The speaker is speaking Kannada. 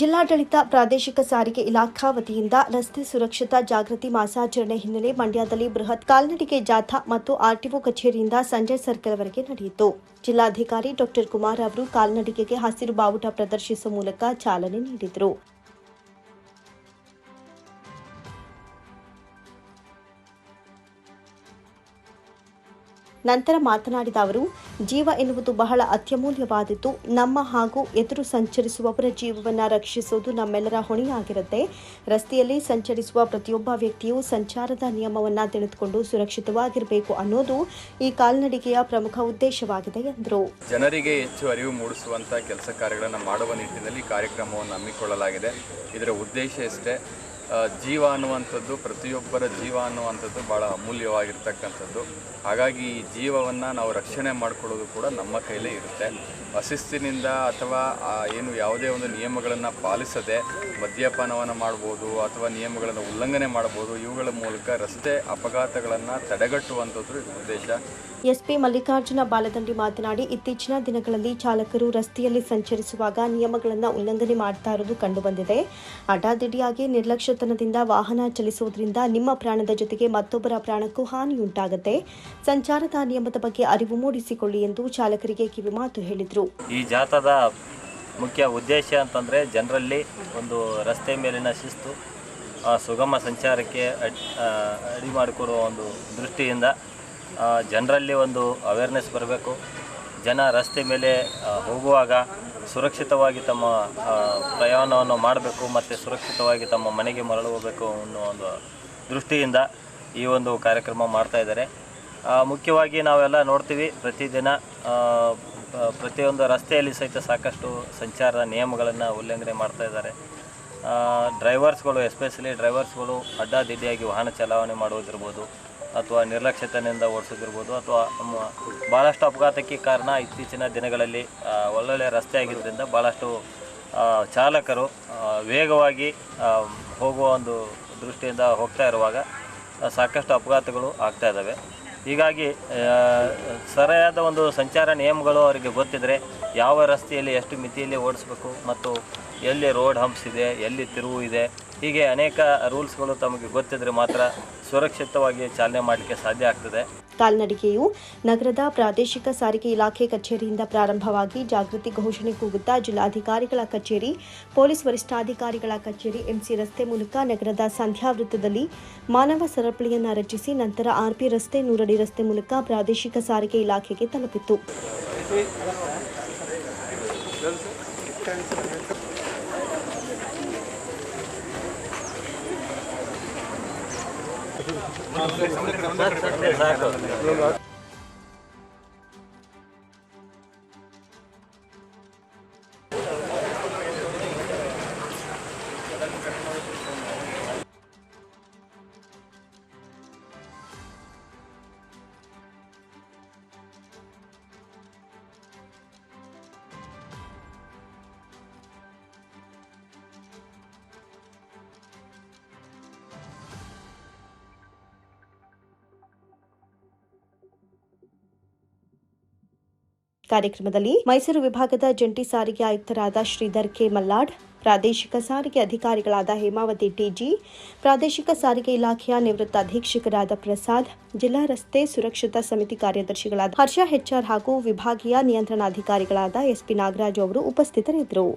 ಜಿಲ್ಲಾಡಳಿತ ಪ್ರಾದೇಶಿಕ ಸಾರಿಗೆ ಇಲಾಖಾ ವತಿಯಿಂದ ರಸ್ತೆ ಸುರಕ್ಷತಾ ಜಾಗೃತಿ ಮಾಸಾಚರಣೆ ಹಿನ್ನೆಲೆ ಮಂಡ್ಯದಲ್ಲಿ ಬೃಹತ್ ಕಾಲ್ನಡಿಗೆ ಜಾಥಾ ಮತ್ತು ಆರ್ಟಿಒ ಕಚೇರಿಯಿಂದ ಸಂಜೆ ಸರ್ಕಲ್ವರೆಗೆ ನಡೆಯಿತು. ಜಿಲ್ಲಾಧಿಕಾರಿ ಡಾಕ್ಟರ್ ಕುಮಾರ್ ಅವರು ಕಾಲ್ನಡಿಗೆಗೆ ಹಸಿರು ಬಾವುಟ ಪ್ರದರ್ಶಿಸುವ ಮೂಲಕ ಚಾಲನೆ ನೀಡಿದರು. ನಂತರ ಮಾತನಾಡಿದ ಅವರು, ಜೀವ ಎನ್ನುವುದು ಬಹಳ ಅತ್ಯಮೂಲ್ಯವಾದದ್ದು. ನಮ್ಮ ಹಾಗೂ ಎದುರು ಸಂಚರಿಸುವವರ ಜೀವವನ್ನು ರಕ್ಷಿಸುವುದು ನಮ್ಮೆಲ್ಲರ ಹೊಣೆಯಾಗಿರುತ್ತೆ. ರಸ್ತೆಯಲ್ಲಿ ಸಂಚರಿಸುವ ಪ್ರತಿಯೊಬ್ಬ ವ್ಯಕ್ತಿಯು ಸಂಚಾರದ ನಿಯಮವನ್ನು ತಿಳಿದುಕೊಂಡು ಸುರಕ್ಷಿತವಾಗಿರಬೇಕು ಅನ್ನೋದು ಈ ಕಾಲ್ನಡಿಗೆಯ ಪ್ರಮುಖ ಉದ್ದೇಶವಾಗಿದೆ ಎಂದರು. ಜನರಿಗೆ ಹೆಚ್ಚು ಅರಿವು ಮೂಡಿಸುವಂತಹ ಕೆಲಸ ಕಾರ್ಯಗಳನ್ನು ಮಾಡುವ ನಿಟ್ಟಿನಲ್ಲಿ ಕಾರ್ಯಕ್ರಮವನ್ನು ಹಮ್ಮಿಕೊಳ್ಳಲಾಗಿದೆ. ಇದರ ಉದ್ದೇಶ ಇಷ್ಟೇ ಜೀವ ಅನ್ನುವಂಥದ್ದು, ಪ್ರತಿಯೊಬ್ಬರ ಜೀವ ಅನ್ನುವಂಥದ್ದು ಭಾಳ ಅಮೂಲ್ಯವಾಗಿರ್ತಕ್ಕಂಥದ್ದು. ಹಾಗಾಗಿ ಈ ಜೀವವನ್ನು ನಾವು ರಕ್ಷಣೆ ಮಾಡಿಕೊಳ್ಳೋದು ಕೂಡ ನಮ್ಮ ಕೈಲೇ ಇರುತ್ತೆ. ಅಶಿಸ್ತಿನಿಂದ ಅಥವಾ ಏನು ಯಾವುದೇ ಒಂದು ನಿಯಮಗಳನ್ನು ಪಾಲಿಸದೆ ಮದ್ಯಪಾನವನ್ನು ಮಾಡ್ಬೋದು ಅಥವಾ ನಿಯಮಗಳನ್ನು ಉಲ್ಲಂಘನೆ ಮಾಡ್ಬೋದು, ಇವುಗಳ ಮೂಲಕ ರಸ್ತೆ ಅಪಘಾತಗಳನ್ನು ತಡೆಗಟ್ಟುವಂಥದ್ದು ಇದು ಉದ್ದೇಶ. ಎಸ್ಪಿ ಮಲ್ಲಿಕಾರ್ಜುನ ಬಾಲದಂಡಿ ಮಾತನಾಡಿ, ಇತ್ತೀಚಿನ ದಿನಗಳಲ್ಲಿ ಚಾಲಕರು ರಸ್ತೆಯಲ್ಲಿ ಸಂಚರಿಸುವಾಗ ನಿಯಮಗಳನ್ನು ಉಲ್ಲಂಘನೆ ಮಾಡ್ತಾ ಇರೋದು ಕಂಡುಬಂದಿದೆ. ಅಡ್ಡಾದಿಡ್ಡಿಯಾಗಿ ನಿರ್ಲಕ್ಷ್ಯತನದಿಂದ ವಾಹನ ಚಲಿಸುವುದರಿಂದ ನಿಮ್ಮ ಪ್ರಾಣದ ಜೊತೆಗೆ ಮತ್ತೊಬ್ಬರ ಪ್ರಾಣಕ್ಕೂ ಹಾನಿಯುಂಟಾಗುತ್ತೆ. ಸಂಚಾರದ ನಿಯಮದ ಬಗ್ಗೆ ಅರಿವು ಮೂಡಿಸಿಕೊಳ್ಳಿ ಎಂದು ಚಾಲಕರಿಗೆ ಕಿವಿಮಾತು ಹೇಳಿದರು. ಈ ಜಾಥಾದ ಮುಖ್ಯ ಉದ್ದೇಶ ಅಂತಂದರೆ ಜನರಲ್ಲಿ ಒಂದು ರಸ್ತೆ ಮೇಲಿನ ಶಿಸ್ತು ಸುಗಮ ಸಂಚಾರಕ್ಕೆ ಅಡಿ ಮಾಡಿಕೊಡುವ ಒಂದು ದೃಷ್ಟಿಯಿಂದ ಜನರಲ್ಲಿ ಒಂದು ಅವೇರ್ನೆಸ್ ಬರಬೇಕು. ಜನ ರಸ್ತೆ ಮೇಲೆ ಹೋಗುವಾಗ ಸುರಕ್ಷಿತವಾಗಿ ತಮ್ಮ ಪ್ರಯಾಣವನ್ನು ಮಾಡಬೇಕು ಮತ್ತು ಸುರಕ್ಷಿತವಾಗಿ ತಮ್ಮ ಮನೆಗೆ ಮರಳು ಹೋಗಬೇಕು ಅನ್ನೋ ಒಂದು ದೃಷ್ಟಿಯಿಂದ ಈ ಒಂದು ಕಾರ್ಯಕ್ರಮ ಮಾಡ್ತಾ ಇದ್ದಾರೆ. ಮುಖ್ಯವಾಗಿ ನಾವೆಲ್ಲ ನೋಡ್ತೀವಿ ಪ್ರತಿದಿನ ಪ್ರತಿಯೊಂದು ರಸ್ತೆಯಲ್ಲಿ ಸಹಿತ ಸಾಕಷ್ಟು ಸಂಚಾರ ನಿಯಮಗಳನ್ನು ಉಲ್ಲಂಘನೆ ಮಾಡ್ತಾ ಇದ್ದಾರೆ. ಡ್ರೈವರ್ಸ್ಗಳು ಎಸ್ಪೆಷಲಿ ಡ್ರೈವರ್ಸ್ಗಳು ಅಡ್ಡಾದಿಡ್ಡಿಯಾಗಿ ವಾಹನ ಚಲಾವಣೆ ಮಾಡುವುದಿರ್ಬೋದು. ಅಥವಾ ನಿರ್ಲಕ್ಷ್ಯತೆಯಿಂದ ಓಡಿಸೋದಿರ್ಬೋದು ಅಥವಾ ನಮ್ಮ ಭಾಳಷ್ಟು ಅಪಘಾತಕ್ಕೆ ಕಾರಣ ಇತ್ತೀಚಿನ ದಿನಗಳಲ್ಲಿ ಒಳ್ಳೊಳ್ಳೆ ರಸ್ತೆ ಆಗಿದ್ದರಿಂದ ಭಾಳಷ್ಟು ಚಾಲಕರು ವೇಗವಾಗಿ ಹೋಗುವ ಒಂದು ದೃಷ್ಟಿಯಿಂದ ಹೋಗ್ತಾ ಇರುವಾಗ ಸಾಕಷ್ಟು ಅಪಘಾತಗಳು ಆಗ್ತಾ ಇದ್ದಾವೆ. ಹೀಗಾಗಿ ಸರಿಯಾದ ಒಂದು ಸಂಚಾರ ನಿಯಮಗಳು ಅವರಿಗೆ ಗೊತ್ತಿದ್ದರೆ ಯಾವ ರಸ್ತೆಯಲ್ಲಿ ಎಷ್ಟು ಮಿತಿಯಲ್ಲಿ ಓಡಿಸ್ಬೇಕು ಮತ್ತು ಎಲ್ಲಿ ರೋಡ್ ಹಂಪ್ಸ್ ಇದೆ, ಎಲ್ಲಿ ತಿರುವು ಇದೆ, ಹೀಗೆ ಅನೇಕ ರೂಲ್ಸ್ಗಳು ತಮಗೆ ಗೊತ್ತಿದ್ದರೆ ಮಾತ್ರ ಸುರಕ್ಷಿತವಾಗಿ ಚಾಲನೆ ಮಾಡಲಿಕ್ಕೆ ಸಾಧ್ಯ ಆಗ್ತದೆ. ಕಾಲ್ನಡಿಗೆಯು ನಗರದ ಪ್ರಾದೇಶಿಕ ಸಾರಿಗೆ ಇಲಾಖೆ ಕಚೇರಿಯಿಂದ ಪ್ರಾರಂಭವಾಗಿ ಜಾಗೃತಿ ಘೋಷಣೆ ಕೂಗುತ್ತಾ ಜಿಲ್ಲಾಧಿಕಾರಿಗಳ ಕಚೇರಿ, ಪೊಲೀಸ್ ವರಿಷ್ಠಾಧಿಕಾರಿಗಳ ಕಚೇರಿ, ಎಂಸಿ ರಸ್ತೆ ಮೂಲಕ ನಗರದ ಸಂಧ್ಯಾ ವೃತ್ತದಲ್ಲಿ ಮಾನವ ಸರಪಳಿಯನ್ನು ರಚಿಸಿ ನಂತರ ಆರ್ಪಿ ರಸ್ತೆ ನೂರಡಿ ರಸ್ತೆ ಮೂಲಕ ಪ್ರಾದೇಶಿಕ ಸಾರಿಗೆ ಇಲಾಖೆಗೆ ತಲುಪಿತು ಸಾಕು ಕಾರ್ಯಕ್ರಮದಲ್ಲಿ ಮೈಸೂರು ವಿಭಾಗದ ಜಂಟಿ ಸಾರಿಗೆ ಆಯುಕ್ತರಾದ ಶ್ರೀಧರ್ ಕೆ. ಮಲ್ಲಾಡ್, ಪ್ರಾದೇಶಿಕ ಸಾರಿಗೆ ಅಧಿಕಾರಿಗಳಾದ ಹೇಮಾವತಿ ಟಿಜಿ ಪ್ರಾದೇಶಿಕ ಸಾರಿಗೆ ಇಲಾಖೆಯ ನಿವೃತ್ತ ಅಧೀಕ್ಷಕರಾದ ಪ್ರಸಾದ್, ಜಿಲ್ಲಾ ರಸ್ತೆ ಸುರಕ್ಷತಾ ಸಮಿತಿ ಕಾರ್ಯದರ್ಶಿಗಳಾದ ಹರ್ಷ ಹೆಚ್ಆರ್ ಹಾಗೂ ವಿಭಾಗೀಯ ನಿಯಂತ್ರಣಾಧಿಕಾರಿಗಳಾದ ಎಸ್ಪಿ ನಾಗರಾಜ್ ಅವರು ಉಪಸ್ಥಿತರಿದ್ದರು.